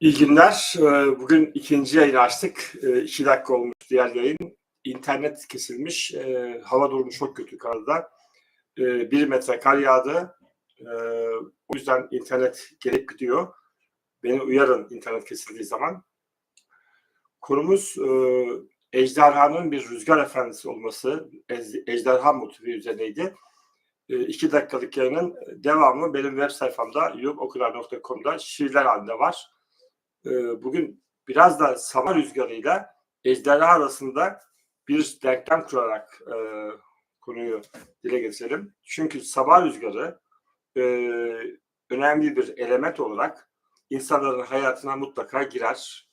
İyi günler. Ee, Bugün ikinci yayını açtık. Ee, İki dakika olmuş diğer yayın. İnternet kesilmiş. Ee, Hava durumu çok kötü karada. Bir metre kar yağdı. O yüzden internet gelip gidiyor. Beni uyarın internet kesildiği zaman. Konumuz e, ejderhanın bir rüzgar efendisi olması. Ejderha motifi üzerineydi. İki dakikalık yayının devamı benim web sayfamda yugokular.com'da şiirler halinde var. Ee, bugün biraz da sabah rüzgarıyla ejderha arasında bir denklem kurarak e, konuyu dile getirelim. Çünkü sabah rüzgarı e, önemli bir element olarak insanların hayatına mutlaka girer.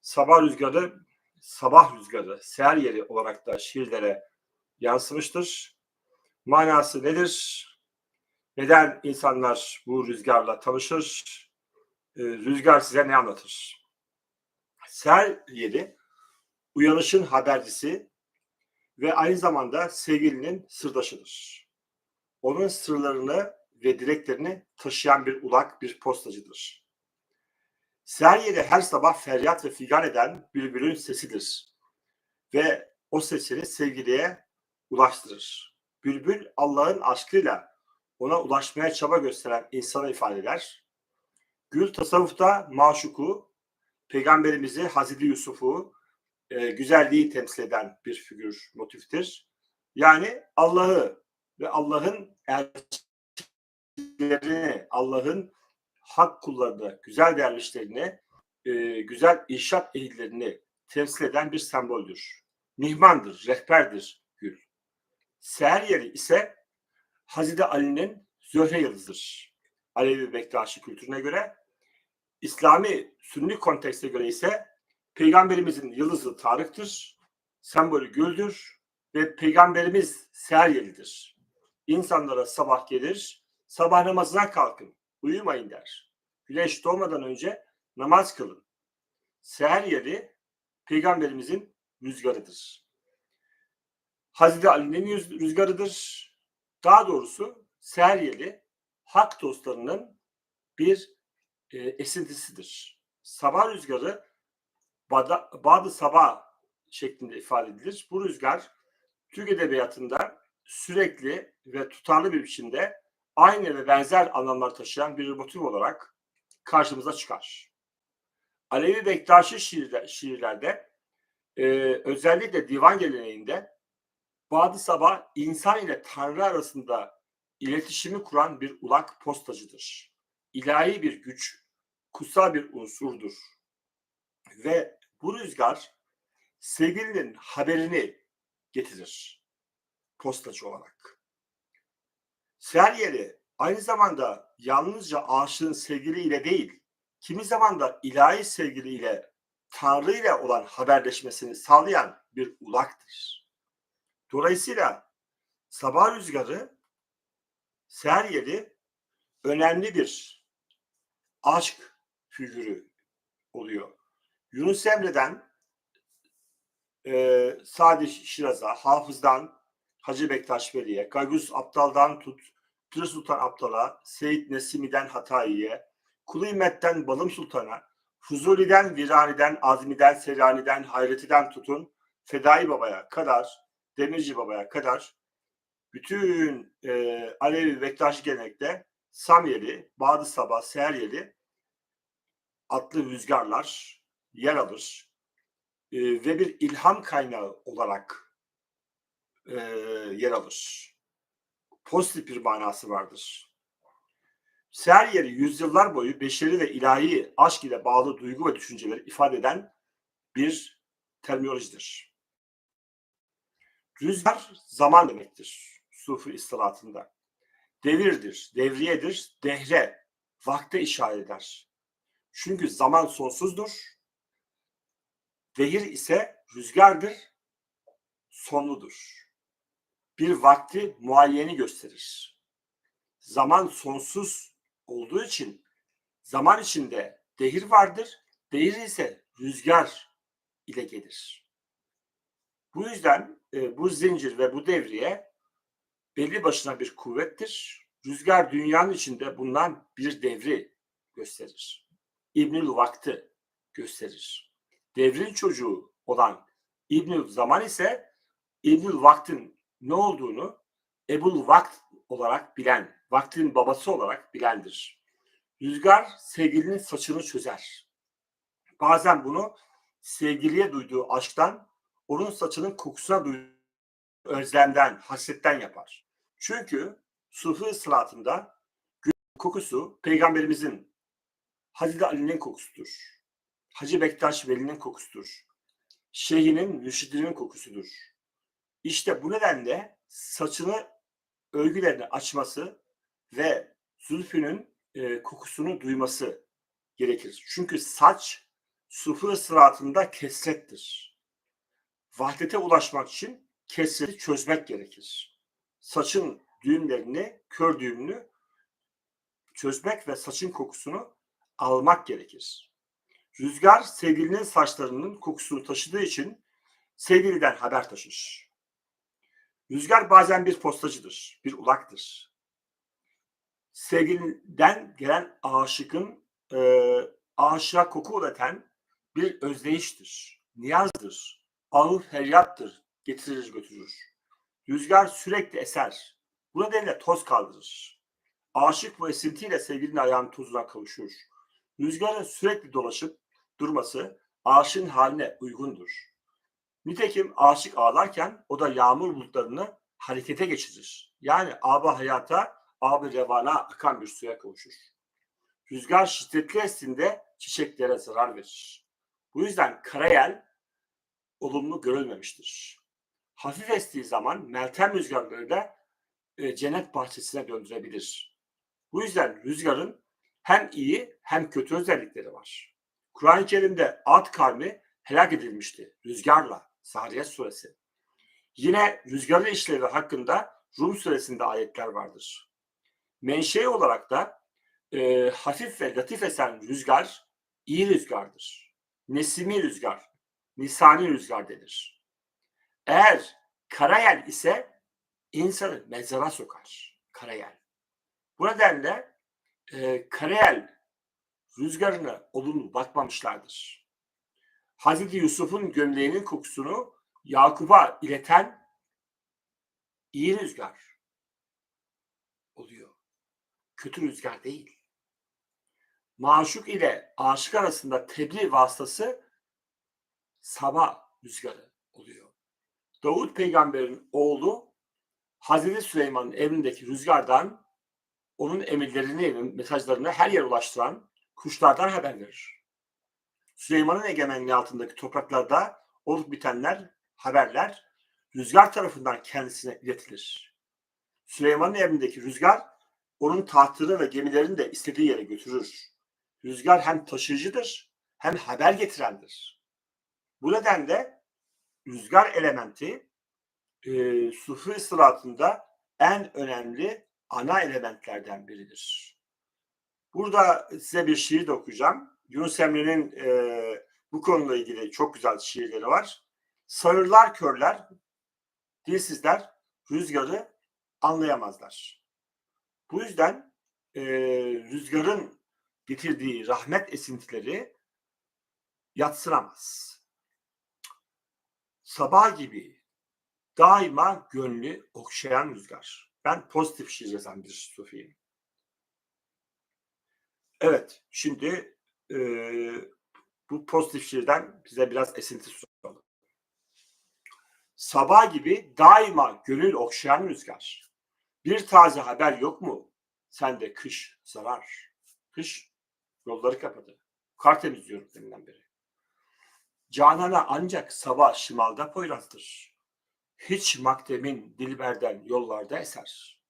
Sabah rüzgarı, sabah rüzgarı, seher yeri olarak da şiirlere yansımıştır. Manası nedir? Neden insanlar bu rüzgarla tanışır? E, rüzgar size ne anlatır? Ser yeri uyanışın habercisi ve aynı zamanda sevgilinin sırdaşıdır. Onun sırlarını ve dileklerini taşıyan bir ulak, bir postacıdır. Ser yeri her sabah feryat ve figan eden bülbülün sesidir. Ve o sesini sevgiliye ulaştırır. Bülbül Allah'ın aşkıyla ona ulaşmaya çaba gösteren insana ifade eder Gül tasavvufta maşuku, peygamberimizi Hazreti Yusuf'u e, güzelliği temsil eden bir figür, motiftir. Yani Allah'ı ve Allah'ın elçilerini, Allah'ın hak kullarını, güzel dervişlerini, e, güzel inşaat ehillerini temsil eden bir semboldür. Mihmandır, rehberdir gül. Seher yeri ise Hazreti Ali'nin zöhre yıldızıdır. Alevi Bektaşi kültürüne göre İslami Sünni kontekste göre ise Peygamberimizin yıldızı Tarık'tır, sembolü güldür ve Peygamberimiz seher yeridir. İnsanlara sabah gelir, sabah namazına kalkın, uyumayın der. Güneş doğmadan önce namaz kılın. Seher yeri Peygamberimizin rüzgarıdır. Hazreti Ali'nin rüzgarıdır. Daha doğrusu seher yeri hak dostlarının bir e, esintisidir. Sabah rüzgarı bada, Sabah şeklinde ifade edilir. Bu rüzgar Türk Edebiyatı'nda sürekli ve tutarlı bir biçimde aynı ve benzer anlamlar taşıyan bir motif olarak karşımıza çıkar. Alevi Bektaşi şiirler, şiirlerde e, özellikle divan geleneğinde Badı Sabah insan ile Tanrı arasında iletişimi kuran bir ulak postacıdır. İlahi bir güç, kutsal bir unsurdur. Ve bu rüzgar sevgilinin haberini getirir postacı olarak. Seher yeri aynı zamanda yalnızca aşığın sevgiliyle değil, kimi zaman da ilahi sevgiliyle Tanrı ile olan haberleşmesini sağlayan bir ulaktır. Dolayısıyla sabah rüzgarı seher yeri önemli bir aşk figürü oluyor. Yunus Emre'den e, Sadi Şiraz'a, Hafız'dan Hacı Bektaş Veli'ye, Gagus Aptal'dan tut, Pir Sultan Aptal'a, Seyit Nesimi'den Hatayi'ye, Kuluymet'ten Balım Sultan'a, Fuzuli'den Virani'den, Azmi'den Serani'den, Hayreti'den tutun, Fedai Baba'ya kadar, Demirci Baba'ya kadar bütün e, Alevi Bektaş gelenekte Samyeli, Bağdı Sabah, Seheryeli adlı rüzgarlar yer alır e, ve bir ilham kaynağı olarak e, yer alır. Pozitif bir manası vardır. Seher yeri yüzyıllar boyu beşeri ve ilahi aşk ile bağlı duygu ve düşünceleri ifade eden bir terminolojidir. Rüzgar zaman demektir Sufi istilatında. Devirdir, devriyedir, dehre, vakte işaret eder. Çünkü zaman sonsuzdur. Vehir ise rüzgardır, sonludur. Bir vakti muayyeni gösterir. Zaman sonsuz olduğu için zaman içinde dehir vardır. Dehir ise rüzgar ile gelir. Bu yüzden e, bu zincir ve bu devriye belli başına bir kuvvettir. Rüzgar dünyanın içinde bundan bir devri gösterir. İbnül Vakt'ı gösterir. Devrin çocuğu olan İbnül Zaman ise İbnül Vakt'ın ne olduğunu Ebul Vakt olarak bilen, vaktin babası olarak bilendir. Rüzgar sevgilinin saçını çözer. Bazen bunu sevgiliye duyduğu aşktan, onun saçının kokusuna duyduğu özlemden, hasretten yapar. Çünkü Sufi sıratında kokusu peygamberimizin Hazreti Ali'nin kokusudur. Hacı Bektaş Veli'nin kokusudur. Şeyhinin, mürşidinin kokusudur. İşte bu nedenle saçını örgülerini açması ve zülfünün e, kokusunu duyması gerekir. Çünkü saç sufi sıratında kesrettir. Vahdete ulaşmak için kesreti çözmek gerekir. Saçın düğümlerini, kör düğümünü çözmek ve saçın kokusunu almak gerekir. Rüzgar sevgilinin saçlarının kokusunu taşıdığı için sevgiliden haber taşır. Rüzgar bazen bir postacıdır, bir ulaktır. Sevgiliden gelen aşıkın e, aşığa koku üreten bir özdeyiştir, niyazdır, ağır feryattır, getirir götürür. Rüzgar sürekli eser, bu nedenle toz kaldırır. Aşık bu esintiyle sevgilinin ayağının tozuna kavuşur. Rüzgarın sürekli dolaşıp durması aşığın haline uygundur. Nitekim aşık ağlarken o da yağmur bulutlarını harekete geçirir. Yani aba hayata, abi revana akan bir suya kavuşur. Rüzgar şiddetli estiğinde çiçeklere zarar verir. Bu yüzden karayel olumlu görülmemiştir. Hafif estiği zaman meltem rüzgarları da e, cennet bahçesine döndürebilir. Bu yüzden rüzgarın hem iyi hem kötü özellikleri var. Kur'an-ı Kerim'de Ad kavmi helak edilmişti rüzgarla. Zariyat suresi. Yine rüzgarın işlevi hakkında Rum suresinde ayetler vardır. Menşei olarak da e, hafif ve latif esen rüzgar iyi rüzgardır. Nesimi rüzgar, nisani rüzgar denir. Eğer karayel ise insanı mezara sokar. Karayel. Bu nedenle e, karayel rüzgarına olumlu bakmamışlardır. Hazreti Yusuf'un gömleğinin kokusunu Yakup'a ileten iyi rüzgar oluyor. Kötü rüzgar değil. Maşuk ile aşık arasında tebliğ vasıtası sabah rüzgarı oluyor. Davut peygamberin oğlu Hazreti Süleyman'ın emrindeki rüzgardan onun emirlerini, mesajlarını her yere ulaştıran kuşlardan haber verir. Süleyman'ın egemenliği altındaki topraklarda olup bitenler, haberler rüzgar tarafından kendisine iletilir. Süleyman'ın emrindeki rüzgar onun tahtını ve gemilerini de istediği yere götürür. Rüzgar hem taşıyıcıdır hem haber getirendir. Bu nedenle rüzgar elementi e, sufi sıratında en önemli ana elementlerden biridir. Burada size bir şiir de okuyacağım. Yunus Emre'nin e, bu konuyla ilgili çok güzel şiirleri var. Sağırlar körler, dilsizler rüzgarı anlayamazlar. Bu yüzden e, rüzgarın getirdiği rahmet esintileri yatsınamaz. Sabah gibi daima gönlü okşayan rüzgar. Ben pozitif şiir yazan bir sufiyim. Evet, şimdi e, bu pozitif şiirden bize biraz esinti sunalım. Sabah gibi daima gönül okşayan rüzgar. Bir taze haber yok mu? Sen de kış zarar. Kış yolları kapadı. Kar temizliyorum deminden beri. Canana ancak sabah şimalda poyrazdır. Hiç maktemin dilberden yollarda eser.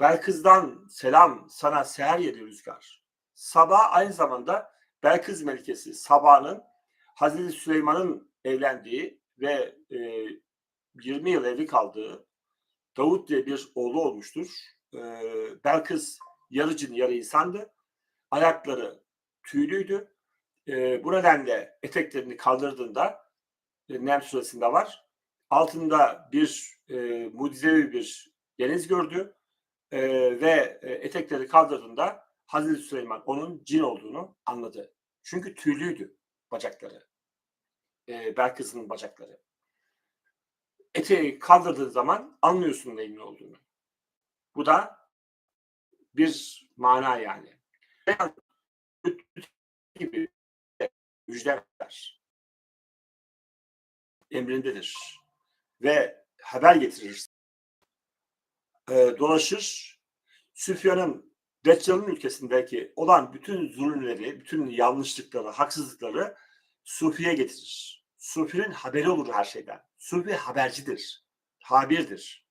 Belkız'dan selam sana seher yedi rüzgar. Sabah aynı zamanda Belkız Melikesi Sabah'ın Hazreti Süleyman'ın evlendiği ve e, 20 yıl evli kaldığı Davut diye bir oğlu olmuştur. E, Belkız yarı cin yarı insandı. Ayakları tüylüydü. E, bu nedenle eteklerini kaldırdığında e, Nem suresinde var. Altında bir e, mucizevi bir deniz gördü e, ve e, etekleri kaldırdığında Hazreti Süleyman onun cin olduğunu anladı. Çünkü tüylüydü bacakları. E, Belkıs'ın bacakları. Eteği kaldırdığı zaman anlıyorsun neyin ne olduğunu. Bu da bir mana yani. gibi müjde ver. Emrindedir. Ve haber getirir. E, dolaşır. Süfyan'ın Deccal'ın ülkesindeki olan bütün zulümleri, bütün yanlışlıkları, haksızlıkları Sufi'ye getirir. Sufi'nin haberi olur her şeyden. Sufi habercidir. Habirdir.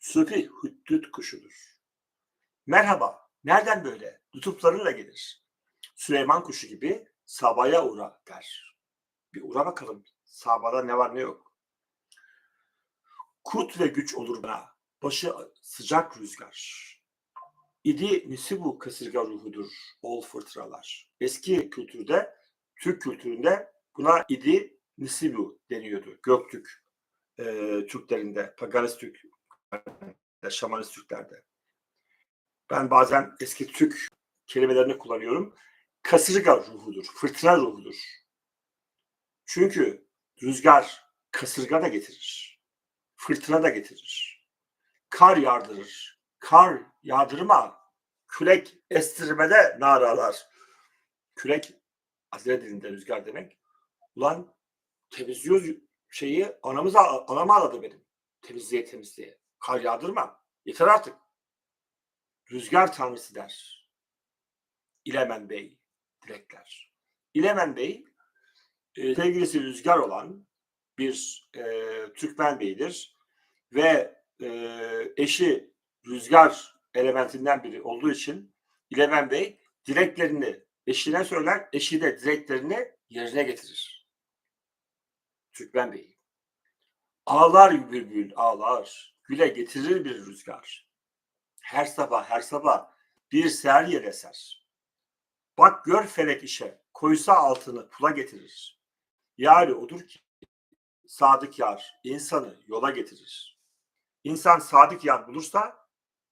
Sufi hüddüt kuşudur. Merhaba, nereden böyle? Lütuflarıyla gelir. Süleyman kuşu gibi Sabah'a uğra der. Bir uğra bakalım. Sabah'da ne var ne yok. Kurt ve güç olur bana. Başı sıcak rüzgar. İdi nisibu kasırga ruhudur. Ol fırtınalar. Eski kültürde, Türk kültüründe buna idi nisibu deniyordu. Göktürk e, Türklerinde, Paganist Türk, Şamanist Türklerde. Ben bazen eski Türk kelimelerini kullanıyorum. Kasırga ruhudur, fırtına ruhudur. Çünkü rüzgar kasırga da getirir. Fırtına da getirir. Kar yağdırır. Kar yağdırma, kürek estirmede naralar. Kürek Azere dilinde rüzgar demek. Ulan temizliyoruz şeyi anamız anam ağladı benim. Temizliğe temizliğe. Kar yağdırma. Yeter artık. Rüzgar tanrısı der. İlemen Bey dilekler. İlemen Bey e, sevgilisi Rüzgar olan bir e, Türkmen beydir ve e, eşi Rüzgar elementinden biri olduğu için İlemen Bey dileklerini eşine söyler, eşi de dileklerini yerine getirir. Türkmen Bey. Ağlar bülbül ağlar, güle getirir bir rüzgar. Her sabah her sabah bir seher yer eser. Bak gör felek işe, koysa altını pula getirir. Yari odur ki sadık yar insanı yola getirir. İnsan sadık yar bulursa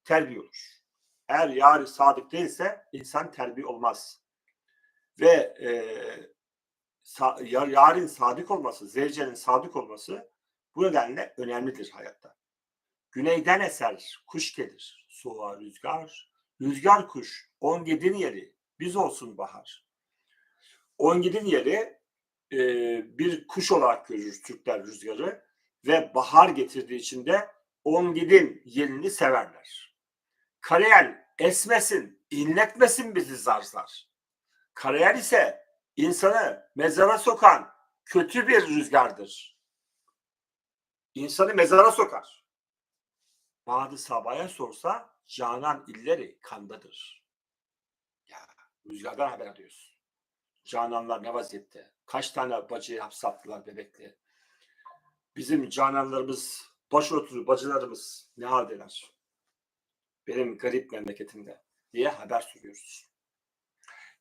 terbiye olur. Eğer yari sadık değilse insan terbiye olmaz. Ve e, sa, yar, yarın sadık olması, zevcenin sadık olması bu nedenle önemlidir hayatta. Güneyden eser, kuş gelir, soğuğa rüzgar, rüzgar kuş, on gedin yeri, biz olsun bahar. On gedin yeri e, bir kuş olarak görür Türkler rüzgarı ve bahar getirdiği için de on gidin yerini severler. Karayel esmesin, inletmesin bizi zarzlar. Karayel ise insanı mezara sokan kötü bir rüzgardır. İnsanı mezara sokar. Bazı sabaya sorsa canan illeri kandadır. Ya rüzgardan haber alıyorsun. Cananlar ne vaziyette? Kaç tane bacıyı hapse attılar bebekli? Bizim cananlarımız, başörtülü bacılarımız ne haldeler? Benim garip memleketimde diye haber sürüyoruz.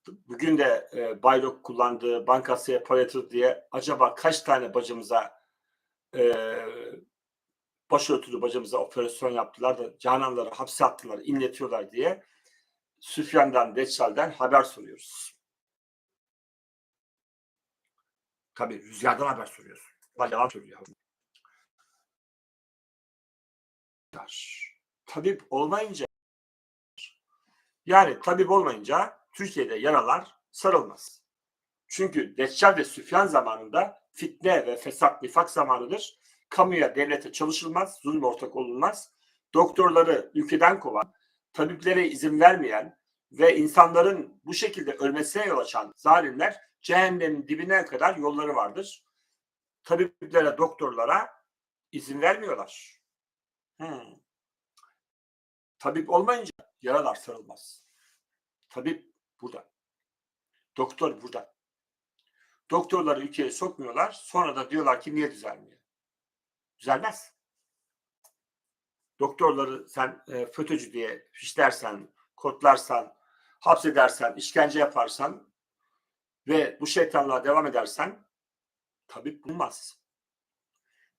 Bugün de e, Baylok kullandığı bankasya para yatırdı diye acaba kaç tane bacımıza e, başörtülü bacımıza operasyon yaptılar da cananları hapse attılar, inletiyorlar diye Süfyan'dan, Deccal'den haber soruyoruz. Tabii rüzgardan haber soruyorsun. Yalan söylüyor. Tabip olmayınca yani tabip olmayınca Türkiye'de yaralar sarılmaz. Çünkü Deccal ve Süfyan zamanında fitne ve fesat nifak zamanıdır. Kamuya, devlete çalışılmaz, zulüm ortak olunmaz. Doktorları ülkeden kovan, tabiplere izin vermeyen ve insanların bu şekilde ölmesine yol açan zalimler cehennemin dibine kadar yolları vardır. Tabiplere, doktorlara izin vermiyorlar. Hmm. Tabip olmayınca yaralar sarılmaz. Tabip burada. Doktor burada. Doktorları ülkeye sokmuyorlar. Sonra da diyorlar ki niye düzelmiyor? Düzelmez. Doktorları sen e, FETÖ'cü diye fişlersen, kodlarsan, hapsedersen, işkence yaparsan ve bu şeytanlığa devam edersen tabip bulmaz.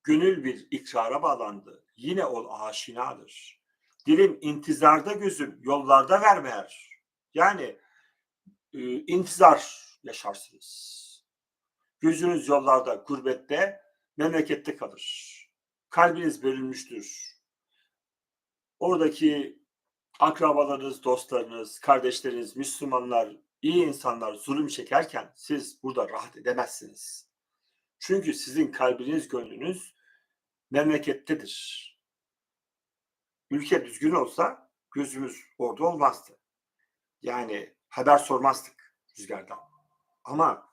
Gönül bir ikrara bağlandı. Yine ol aşinadır. Dilim intizarda gözüm, yollarda vermeyer. Yani e, intizar, yaşarsınız. Gözünüz yollarda, gurbette, memlekette kalır. Kalbiniz bölünmüştür. Oradaki akrabalarınız, dostlarınız, kardeşleriniz, Müslümanlar, iyi insanlar zulüm çekerken siz burada rahat edemezsiniz. Çünkü sizin kalbiniz, gönlünüz memlekettedir. Ülke düzgün olsa gözümüz orada olmazdı. Yani haber sormazdık rüzgardan. Ama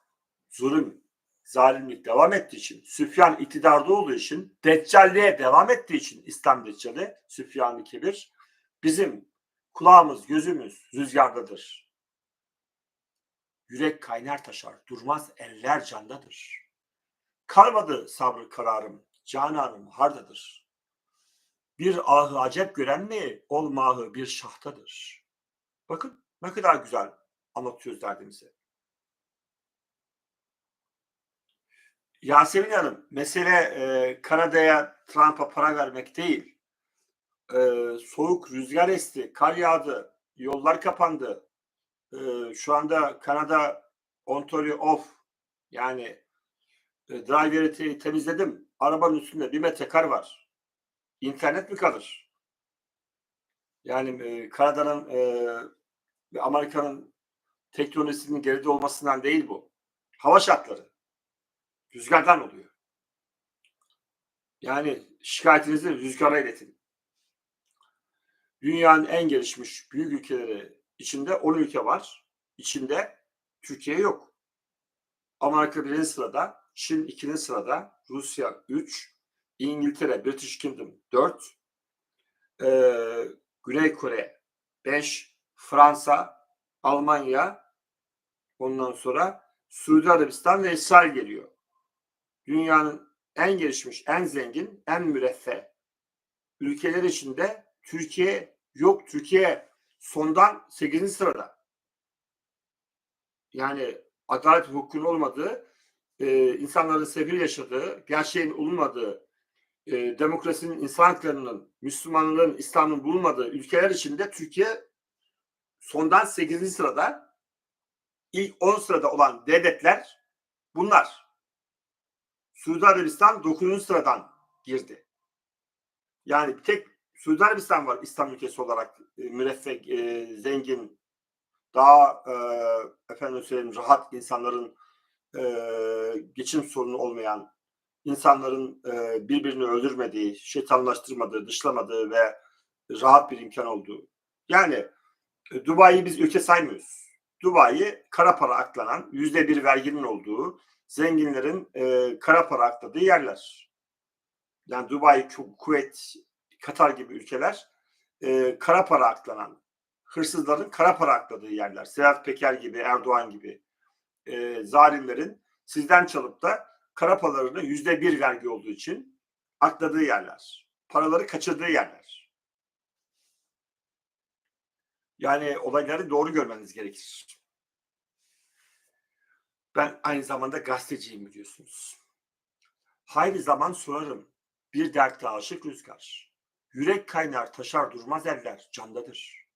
zulüm, zalimlik devam ettiği için, Süfyan iktidarda olduğu için, deccalliğe devam ettiği için İslam deccali, Süfyan-ı Kebir, bizim kulağımız, gözümüz rüzgardadır. Yürek kaynar taşar, durmaz eller candadır. Kalmadı sabrı kararım, cananım hardadır. Bir ahı acep gören mi, olmahı bir şahtadır. Bakın ne kadar güzel anlatıyoruz derdimizi. Yasemin Hanım, mesele e, Kanada'ya Trump'a para vermek değil. E, soğuk rüzgar esti, kar yağdı, yollar kapandı. E, şu anda Kanada Ontario off. Yani e, driver'i temizledim. Arabanın üstünde bir metre kar var. İnternet mi kalır? Yani e, Kanada'nın e, Amerika'nın teknolojisinin geride olmasından değil bu. Hava şartları. Rüzgardan oluyor. Yani şikayetinizi rüzgara iletin. Dünyanın en gelişmiş büyük ülkeleri içinde 10 ülke var. İçinde Türkiye yok. Amerika birinci sırada, Çin ikinci sırada, Rusya 3, İngiltere, British Kingdom 4, ee, Güney Kore 5, Fransa, Almanya, ondan sonra Suudi Arabistan ve İsrail geliyor. Dünyanın en gelişmiş, en zengin, en müreffeh ülkeler içinde Türkiye yok. Türkiye sondan 8. sırada. Yani adalet hukukun olmadığı, e, insanların sefil yaşadığı, gerçeğin olmadığı, e, demokrasinin, insan haklarının, Müslümanlığın, İslam'ın bulunmadığı ülkeler içinde Türkiye sondan 8. sırada ilk 10 sırada olan devletler bunlar. Suudi Arabistan 9. sıradan girdi. Yani bir tek Suudi Arabistan var İslam ülkesi olarak e, müreffeh, e, zengin, daha e, efendim söyleyeyim rahat insanların e, geçim sorunu olmayan, insanların e, birbirini öldürmediği, şeytanlaştırmadığı, dışlamadığı ve rahat bir imkan olduğu. Yani e, Dubai'yi biz ülke saymıyoruz. Dubai kara para aklanan, yüzde bir verginin olduğu, zenginlerin e, kara para akladığı yerler. Yani Dubai, Kuvvet, Katar gibi ülkeler e, kara para aklanan, hırsızların kara para akladığı yerler. Sedat Peker gibi, Erdoğan gibi e, zalimlerin sizden çalıp da kara paralarını yüzde bir vergi olduğu için akladığı yerler. Paraları kaçırdığı yerler. Yani olayları doğru görmeniz gerekir. Ben aynı zamanda gazeteciyim biliyorsunuz. Hayli zaman sorarım. Bir dertte aşık rüzgar. Yürek kaynar taşar durmaz eller candadır.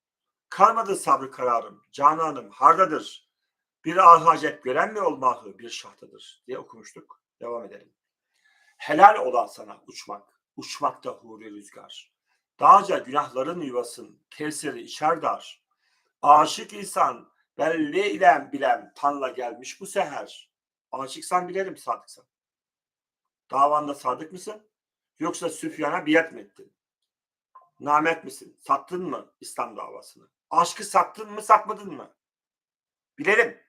Kalmadı sabrı kararım, cananım hardadır. Bir ah hacet gören mi olmahı bir şahtadır diye okumuştuk. Devam edelim. Helal ola sana uçmak, uçmakta huri rüzgar. Dağca günahların yuvasın, kevseri içer dar. Aşık insan belli ile bilen tanla gelmiş bu seher. Aşıksan bilerim sadıksan. Davanda sadık mısın? Yoksa Süfyan'a biat mı ettin? Namet misin? Sattın mı İslam davasını? Aşkı sattın mı satmadın mı? Bilelim.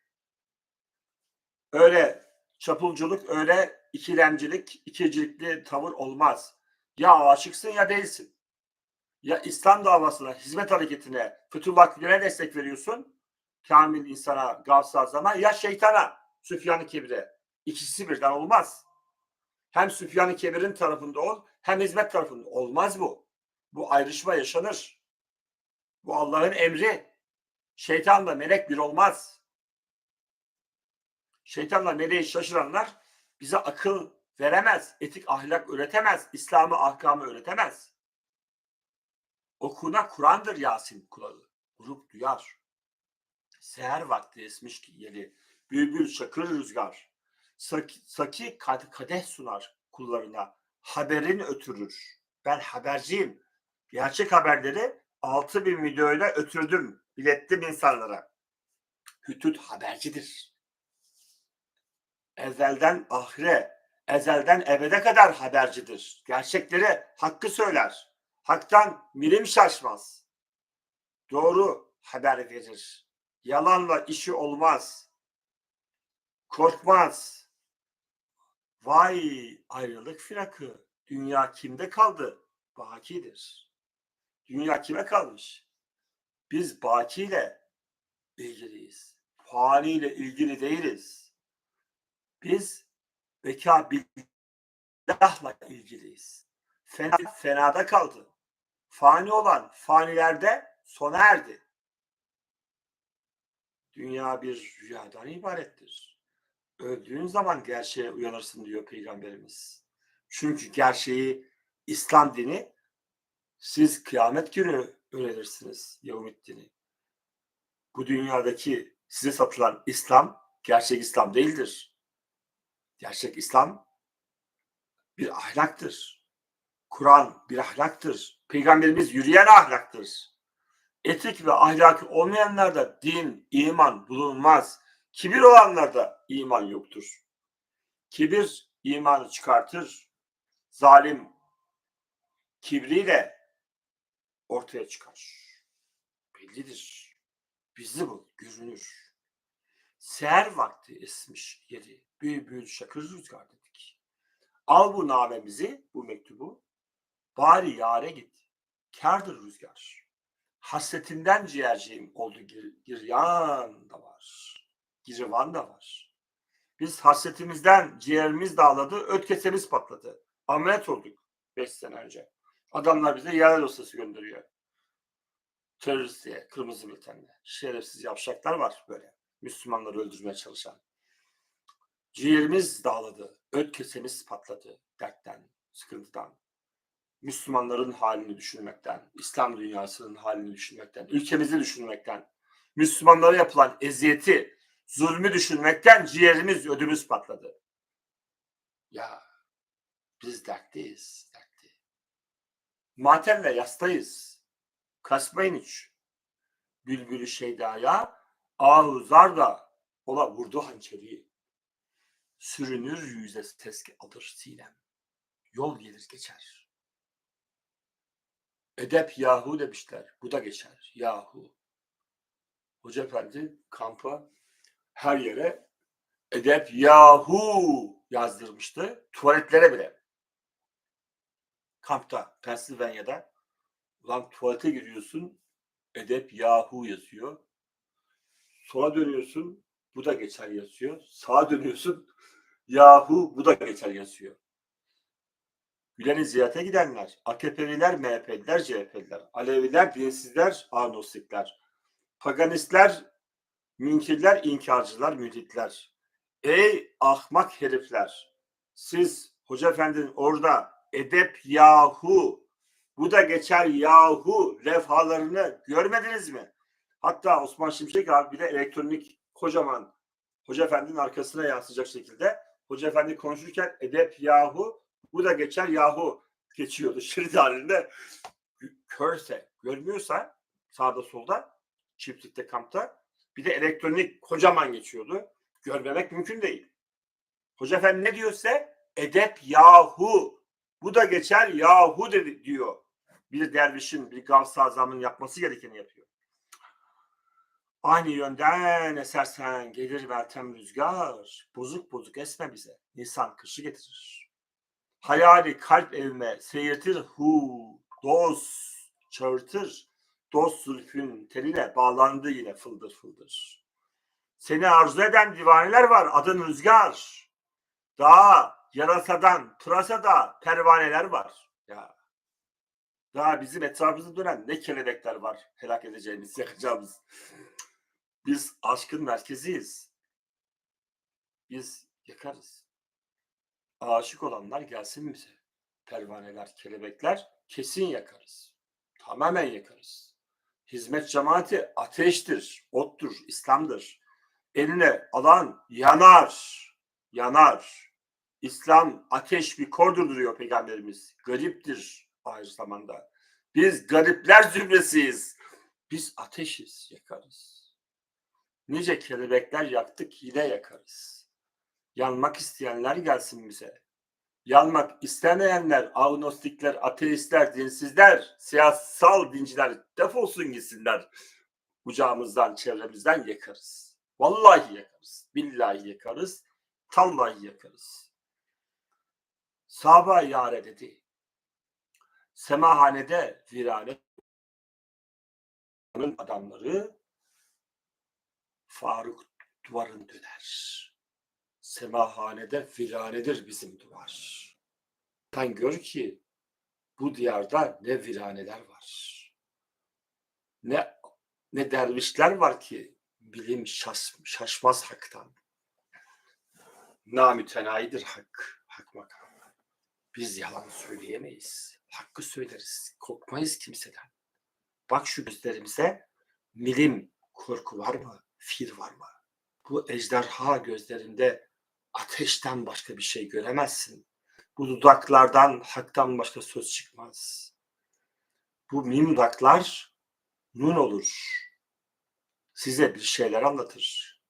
Öyle çapulculuk, öyle ikilemcilik, ikicilikli tavır olmaz. Ya aşıksın ya değilsin. Ya İslam davasına, hizmet hareketine, Fethullah Gülen'e destek veriyorsun. Kamil insana, Gavs Azam'a ya şeytana, Süfyan-ı Kebir'e. İkisi birden olmaz. Hem Süfyan-ı Kebir'in tarafında ol, hem hizmet tarafında. Olmaz bu. Bu ayrışma yaşanır. Bu Allah'ın emri. Şeytanla melek bir olmaz. Şeytanla meleği şaşıranlar bize akıl veremez, etik ahlak öğretemez, İslam'ı ahkamı öğretemez. Okuna Kur'an'dır Yasin kulağı. Grup duyar. Seher vakti esmiş ki yeli. Bülbül şakır rüzgar. Saki, saki kad- kadeh sunar kullarına. Haberin ötürür. Ben haberciyim. Gerçek haberleri 6000 videoyla ötürdüm. ilettim insanlara. Hütüt habercidir. Ezelden ahire, ezelden ebede kadar habercidir. Gerçekleri hakkı söyler. Haktan milim şaşmaz. Doğru haber verir. Yalanla işi olmaz. Korkmaz. Vay ayrılık firakı. Dünya kimde kaldı? Bakidir. Dünya kime kalmış? Biz bakiyle ilgiliyiz. Faniyle ilgili değiliz. Biz beka billahla ilgiliyiz. Fena, fenada kaldı. Fani olan fanilerde sona erdi. Dünya bir rüyadan ibarettir. Öldüğün zaman gerçeğe uyanırsın diyor Peygamberimiz. Çünkü gerçeği İslam dini siz kıyamet günü öğrenirsiniz Yahumit dini. Bu dünyadaki size satılan İslam gerçek İslam değildir. Gerçek İslam bir ahlaktır. Kur'an bir ahlaktır. Peygamberimiz yürüyen ahlaktır. Etik ve ahlakı olmayanlarda din, iman bulunmaz. Kibir olanlarda iman yoktur. Kibir imanı çıkartır. Zalim kibriyle ortaya çıkar. Bellidir. Bizi bu görünür. Seher vakti esmiş yeri. Bülbül şakır rüzgar dedik. Al bu namemizi, bu mektubu. Bari yare git. Kârdır rüzgar. Hasretinden ciğerciğim oldu gir, giryan da var. Girivan da var. Biz hasretimizden ciğerimiz dağladı, öt patladı. Ameliyat olduk beş sene önce. Adamlar bize yerel dosyası gönderiyor. Terörist diye, kırmızı bültenle. Şerefsiz yavşaklar var böyle. Müslümanları öldürmeye çalışan. Ciğerimiz dağladı. Öt kesemiz patladı. Dertten, sıkıntıdan. Müslümanların halini düşünmekten, İslam dünyasının halini düşünmekten, ülkemizi düşünmekten, Müslümanlara yapılan eziyeti, zulmü düşünmekten ciğerimiz, ödümüz patladı. Ya biz dertteyiz, dertte. Matemle yastayız. Kasmayın hiç. Bülbülü şeydaya, ahu zarda ola vurdu hançeri. Sürünür yüze teski alır sinem. Yol gelir geçer. Edep yahu demişler. Bu da geçer. Yahu. Hoca efendi kampa her yere edep yahu yazdırmıştı. Tuvaletlere bile. Kampta, Pennsylvania'da Ulan tuvalete giriyorsun, edep yahu yazıyor. Sola dönüyorsun, bu da geçer yazıyor. Sağa dönüyorsun, yahu bu da geçer yazıyor. Gülen'i ziyarete gidenler, AKP'liler, MHP'liler, CHP'liler, Aleviler, dinsizler, agnostikler, paganistler, münkirler, inkarcılar, mülhitler. Ey ahmak herifler! Siz Hoca Efendi'nin orada edep yahu bu da geçer yahu levhalarını görmediniz mi? Hatta Osman Şimşek abi bir de elektronik kocaman Hoca Efendi'nin arkasına yansıyacak şekilde Hoca Efendi konuşurken edep yahu bu da geçer yahu geçiyordu şerit halinde. Körse, görmüyorsa sağda solda çiftlikte kampta bir de elektronik kocaman geçiyordu. Görmemek mümkün değil. Hoca Efendi ne diyorsa edep yahu bu da geçer yahu dedi diyor bir dervişin, bir gavs azamın yapması gerekeni yapıyor. Aynı yönden esersen gelir veltem rüzgar, bozuk bozuk esme bize, Nisan kışı getirir. Hayali kalp evime seyirtir hu, dost çağırtır, dost zülfün teline bağlandı yine fıldır fıldır. Seni arzu eden divaneler var, adın rüzgar. Daha yarasadan, pırasada pervaneler var. Ya daha bizim etrafımızda dönen ne kelebekler var helak edeceğimiz, yakacağımız. Biz aşkın merkeziyiz. Biz yakarız. Aşık olanlar gelsin bize. Pervaneler, kelebekler kesin yakarız. Tamamen yakarız. Hizmet cemaati ateştir, ottur, İslam'dır. eline alan yanar. Yanar. İslam ateş bir kor durduruyor peygamberimiz. Gariptir aynı zamanda. Biz garipler zümresiyiz. Biz ateşiz, yakarız. Nice kelebekler yaktık, yine yakarız. Yanmak isteyenler gelsin bize. Yanmak istemeyenler, agnostikler, ateistler, dinsizler, siyasal dinciler defolsun gitsinler. Kucağımızdan, çevremizden yakarız. Vallahi yakarız. Billahi yakarız. Tallahi yakarız. Sahaba yare dedi. Semahanede virane adamları Faruk duvarın döner. Semahanede viranedir bizim duvar. Sen gör ki bu diyarda ne viraneler var. Ne ne dervişler var ki bilim şaş, şaşmaz haktan. Namütenayidir hak, hak makamı. Biz yalan söyleyemeyiz. Hakkı söyleriz. Korkmayız kimseden. Bak şu gözlerimize milim korku var mı? Fil var mı? Bu ejderha gözlerinde ateşten başka bir şey göremezsin. Bu dudaklardan haktan başka söz çıkmaz. Bu mim dudaklar nun olur. Size bir şeyler anlatır.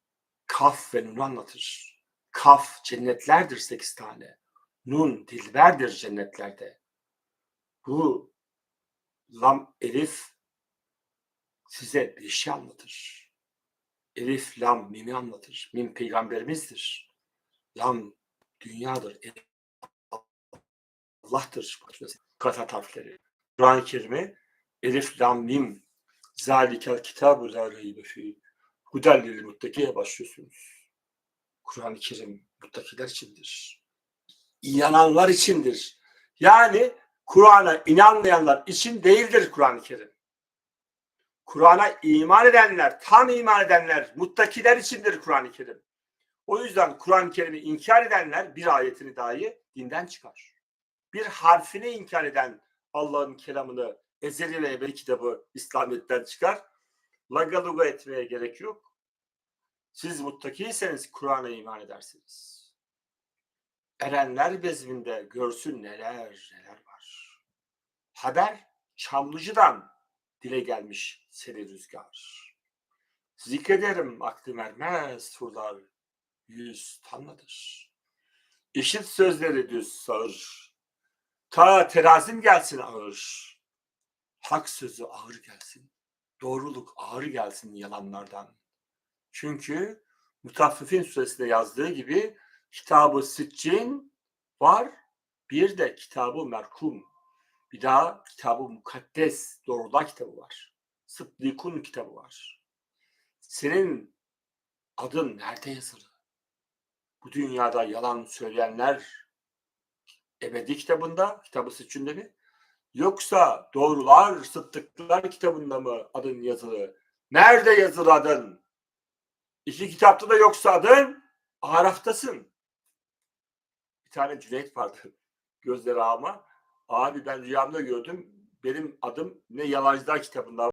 Kaf ve nun anlatır. Kaf cennetlerdir sekiz tane. Nun dilberdir cennetlerde. Bu lam elif size bir şey anlatır. Elif, lam, mimi anlatır. Mim peygamberimizdir. Lam dünyadır. Elif, Allah'tır. Kata harfleri. Kur'an-ı Kerim'i Elif, lam, mim zalikel kitabu la reybe fî hudellil muttakiye başlıyorsunuz. Kur'an-ı Kerim muttakiler içindir. İnananlar içindir. Yani Kur'an'a inanmayanlar için değildir Kur'an-ı Kerim. Kur'an'a iman edenler, tam iman edenler, muttakiler içindir Kur'an-ı Kerim. O yüzden Kur'an-ı Kerim'i inkar edenler bir ayetini dahi dinden çıkar. Bir harfini inkar eden Allah'ın kelamını, ezeli ve ebedi kitabı İslamiyet'ten çıkar. Lagaluga etmeye gerek yok. Siz muttakiyseniz Kur'an'a iman edersiniz. Erenler bezminde görsün neler neler var. Haber Çamlıcı'dan dile gelmiş seri rüzgar. Zikrederim aklım ermez surlar yüz tanladır. İşit sözleri düz sağır. Ta terazim gelsin ağır. Hak sözü ağır gelsin. Doğruluk ağır gelsin yalanlardan. Çünkü Mutaffifin suresinde yazdığı gibi kitabı Siccin var. Bir de kitabı Merkum. Bir daha kitabı Mukaddes Doğrular kitabı var. Sıddikun kitabı var. Senin adın nerede yazılı? Bu dünyada yalan söyleyenler ebedi kitabında, kitabı Siccun'da mi? Yoksa doğrular, sıddıklar kitabında mı adın yazılı? Nerede yazılı adın? İki kitapta da yoksa adın Araf'tasın. Bir tane Cüneyt vardı. Gözleri ama. Abi ben rüyamda gördüm. Benim adım ne Yalancılar kitabında